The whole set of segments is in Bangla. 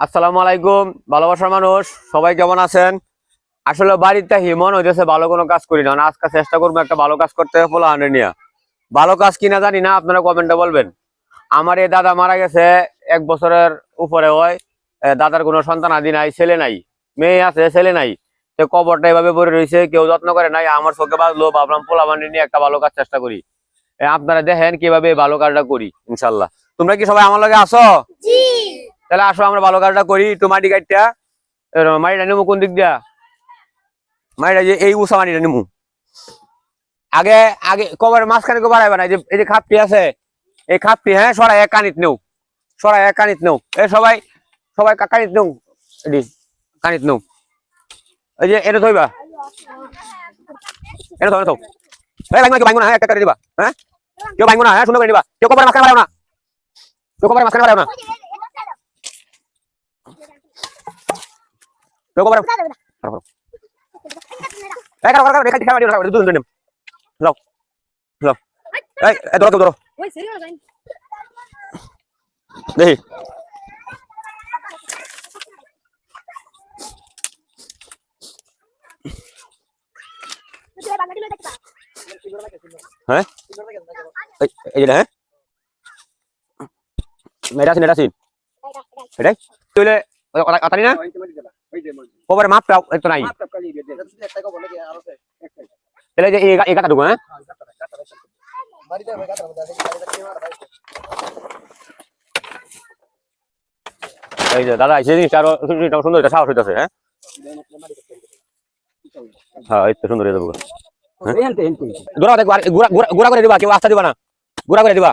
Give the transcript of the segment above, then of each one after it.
আসসালামু আলাইকুম, ভালোবাসার মানুষ, সবাই কেমন আছেন? আসলে বাড়িতে হিমন হইতেছে ভালো কোনো কাজ করি না আজকে চেষ্টা করব একটা ভালো কাজ করতে, ফলো হান্ড্রেড নিয়ে। ভালো কাজ কিনা জানি না, আপনারা কমেন্টে বলবেন। আমার এই দাদা মারা গেছে এক বছরের উপরে হয় দাদার কোনো সন্তান আদি নাই, ছেলে নাই, মেয়ে আছে, ছেলে নাই। তো কবরটা এভাবে পড়ে রয়েছে, কেউ যত্ন করে নাই, আমার চোখে বাঁধলো, ভাবলাম পোলা বানিয়ে নিয়ে একটা ভালো কাজ চেষ্টা করি। আপনারা দেখেন কীভাবে ভালো কাজটা করি, ইনশাল্লাহ। তোমরা কি সবাই আমার লগে আসো তাহলে আসো, আমরা ভালো কাজটা করি। একটু মাটি কাটটা মাটিটা নেব কোন দিক দিয়া? মাটিটা যে এই উষা মাটিটা নেব আগে আগে কবার মাঝখানে কো বাড়াইবে না। এই যে খাপটি আছে, এই খাপটি হ্যাঁ সরাই এক কানিত নেও সরাই এক কানিত নেও এ, সবাই সবাই কানিত নেও এডি, কানিত নেও এই যে, এটা ধইবা। এটা ধরে থাও এই ভাঙবো কেউ ভাঙবো না হ্যাঁ একটা করে দিবা হ্যাঁ? কেউ ভাঙবো না হ্যাঁ সুন্দর করে দিবা কেউ কবার মাঝখানে বাড়াও না। কেউ কবার মাঝখানে বাড়াও না। এই কারও। কারও। রেখা দেখা না দুজন দুজন যাও যাও এই এই ধরো ধরো Uy, ¿serio? Ryan? দেখি। হ্যাঁ? এই এই হ্যাঁ? এটাই? তুইলে না? কবার মাপটা একটু নাই তাহলে যে এই কথা ঢুকো হ্যাঁ? এই যে দাদা এই জিনিসটা আরও সুন্দর এটা সাহস হইতাছে হ্যাঁ? হ্যাঁ এই তো সুন্দর হয়ে? যাব গোড়া গোড়া করে দিবা কেউ আস্তে দিবা না। গোড়া করে দিবা।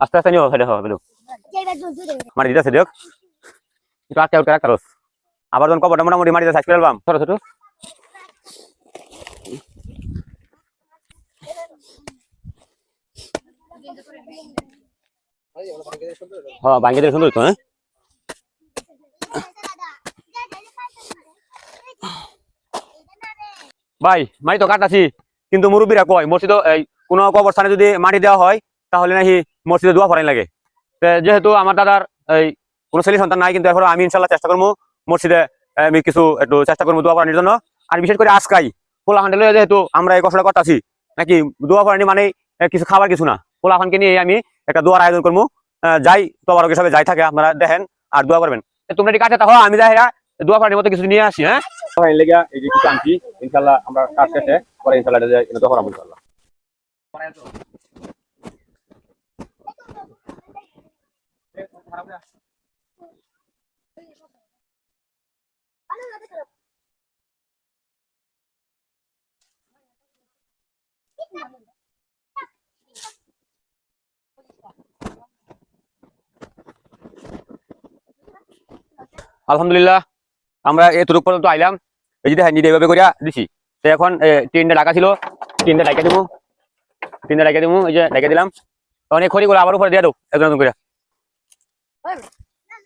আস্তে আস্তে নিও সেটা হবে মাটি দিতেছে দেখ। একটু আটকে আটকে রাখতে আবার যখন কবরটা মোটামুটি মাটিতে সাইজ করে ছোট ছোট ভাই, মাটি তো কাটাছি কিন্তু মুরব্বীরা কয় মসজিদ এই, কোনো কবরস্থানে যদি মাটি দেওয়া হয়, তাহলে নাকি মসজিদে দোয়া পড়াই লাগে। যেহেতু আমার দাদার, এই কোনো ছেলে সন্তান নাই, কিন্তু এরপর আমি ইনশাল্লাহ চেষ্টা করব মসজিদে আমি কিছু একটু চেষ্টা করব দোয়া পড়ানোর জন্য। আর বিশেষ করে আজকাই পোলা হান্ডেলে যেহেতু আমরা এই কষ্টটা করতেছি, নাকি দোয়া পড়ানি মানে কিছু খাবার কিছু না। পোলা খানকে নিয়ে আমি একটা দোয়ার আয়োজন করব। যাই, তবরকে সবাই যাই থাকে, আপনারা দেখেন আর দোয়া করবেন। তোমরা এটি কাটে তাহলে আমি যাই দোয়া পড়ানির মতো কিছু নিয়ে আসি হ্যাঁ? আমরা কাজ শেষে পরে ইনশাল্লাহ দোয়া করাবো ইনশাল্লাহ। আলহামদুলিল্লাহ, আমরা এতটুকু পর্যন্ত আইলাম। এই যে দেখেন এইভাবে করিয়া দিছি। তো এখন তিনটা ডাকা ছিল। তিনটা ডাকা দিব তিনটা ডাকা দিব এই যে ডাকা দিলাম। অনেক খড়ি করে আবার উপরে দিয়ে দাও, একজন করে।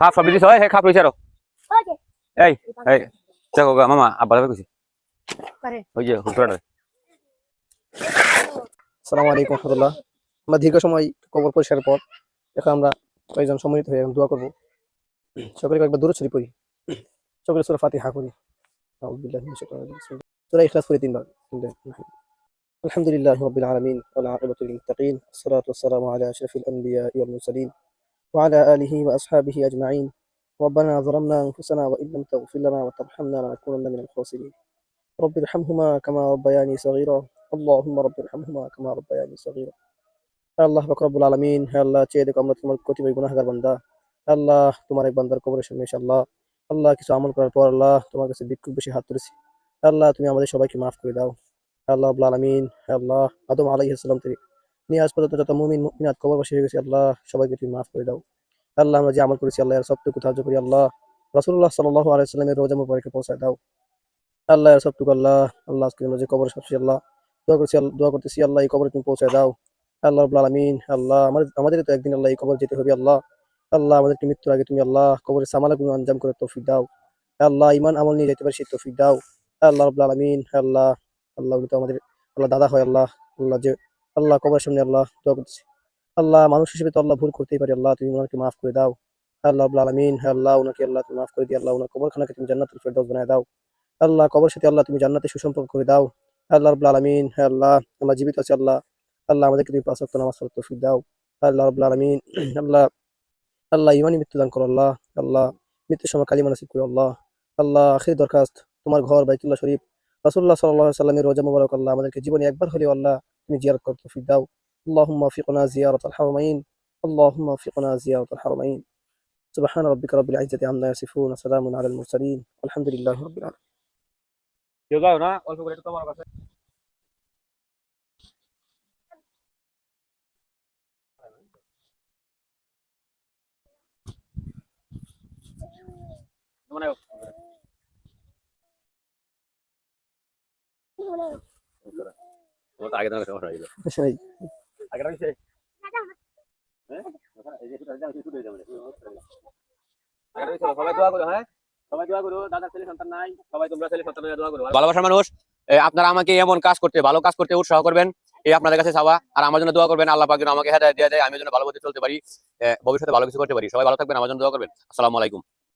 খাপ সব দিছ হে খাপ রইছে আরও এই এই দেখো গা, মামা আব্বা যাবে কইছি পারে। ওই যে হুটরাটা সালামু আলাইকুম রহমতুল্লাহ। আমরা দীর্ঘ সময় কবর পরিষ্কারের পর এখন আমরা কয়েকজন সম্মিলিত হয়ে এখন দোয়া করব। সকলে কয়েকবার দূরে ছড়ি পড়ি। সকলে সুরা ফাতিহা করি সুরা ইখলাস করি তিনবার। الحمد لله رب العالمين والعاقبة للمتقين الصلاة والسلام على أشرف الأنبياء والمرسلين وعلى آله وأصحابه أجمعين ربنا ظلمنا أنفسنا وإن لم تغفر لنا وترحمنا لنكونن من الخاسرين رب ارحمهما كما ربياني صغيرا اللهم رب ارحمهما كما ربياني صغيرا আল্লাহ ফকরবুল আলমিন হে আল্লাহ চেয়ে দেখো আমরা তোমার কতিপয় গুনাহগার বান্দা আল্লাহ তোমার এক বান্দার কবরের সামনে এসে আল্লাহ আল্লাহ কিছু আমল করার পর আল্লাহ তোমার কাছে বিক্ষোভ বেশি হাত তুলেছি আল্লাহ তুমি আমাদের সবাইকে মাফ করে দাও আল্লাহ আব্লা আলমিন, আল্লাহ আদম আলাইহিসসালাম থেকে নিয়ে আজ পর্যন্ত যত মুমিন আল্লাহ সবাইকে তুমি মাফ করে দাও। আল্লাহ আমরা যে আমল করেছি, আল্লাহ সবটুকু ধার্য করি, আল্লাহ আলাইহি রোজা মুবারকে পৌঁছায় দাও। আল্লাহ সবটুকু, আল্লাহ আল্লাহ যে কবর সাপছি আল্লাহ দোয়া করছি দোয়া করতেছি, আল্লাহ এই কবরে তুমি পৌঁছায় দাও। আল্লাহ রাব্বুল আলামিন, আল্লাহ আমাদের তো একদিন আল্লাহ এই কবর যেতে হবে, আল্লাহ। আল্লাহ আমাদেরকে মৃত্যুর আগে তুমি আল্লাহ কবরের সামালা গুলো আঞ্জাম করে তৌফিক দাও। আল্লাহ ইমান আমল নিয়ে যেতে পারি, সেই তৌফিক দাও। আল্লাহ রাব্বুল আলামিন, আল্লাহ আল্লাহ তো আমাদের, আল্লাহ দাদা হয় আল্লাহ আল্লাহ যে, আল্লাহ কবরের সামনে আল্লাহ দোয়া করতেছি। আল্লাহ মানুষ হিসেবে তো আল্লাহ ভুল করতেই পারি, আল্লাহ তুমি ওনাকে মাফ করে দাও। আল্লাহ আলামিন আল্লাহ ওনাকে, আল্লাহ তুমি মাফ করে দিয়ে আল্লাহ ওনার কবরখানাকে তুমি জান্নাতুল ফেরদৌস বানায় দাও। আল্লাহ কবর সাথে আল্লাহ তুমি জান্নাতে সুসম্পর্ক করে দাও। আল্লাহ রাব্বুল আলামিন আল্লাহ, আমরা জীবিত আছি আল্লাহ আল্লাহ আমাদেরকে তুমি পাঁচ ওয়াক্ত নামাজ তৌফিক দাও। আল্লাহ রাব্বুল আলামিন, আল্লাহ আল্লাহ ইমানি মৃত্যু দান করো আল্লাহ আল্লাহ মৃত্যুর সময় কালিমা নসিব করো আল্লাহ আল্লাহ আখির দরখাস্ত, তোমার ঘর বাইতুল্লাহ শরীফ রাসূলুল্লাহ সাল্লাল্লাহু আলাইহি সাল্লামের রোজা মুবারক আল্লাহ আমাদেরকে জীবনে একবার হলেও আল্লাহ তুমি জিয়ারত করতে তৌফিক দাও اللهم وفقنا زيارة الحرمين اللهم وفقنا زيارة الحرمين سبحان ربك رب العزة عما يصفون وسلام على المرسلين والحمد لله رب العالمين কেউ যাও না অল্প করে একটু তোমার কাছে মানে ভালোবাসার মানুষ আপনারা আমাকে এমন কাজ করতে, ভালো কাজ করতে উৎসাহ করবেন এই আপনাদের কাছে চাওয়া, আর আমার জন্য দোয়া করবেন, আল্লাহ আমাকে হেদায়েত দিয়ে দেয় আমি যেন ভালো চলতে পারি ভবিষ্যতে ভালো কিছু করতে পারি। সবাই ভালো থাকবেন, আমার জন্য দোয়া করবেন। আসসালামু আলাইকুম।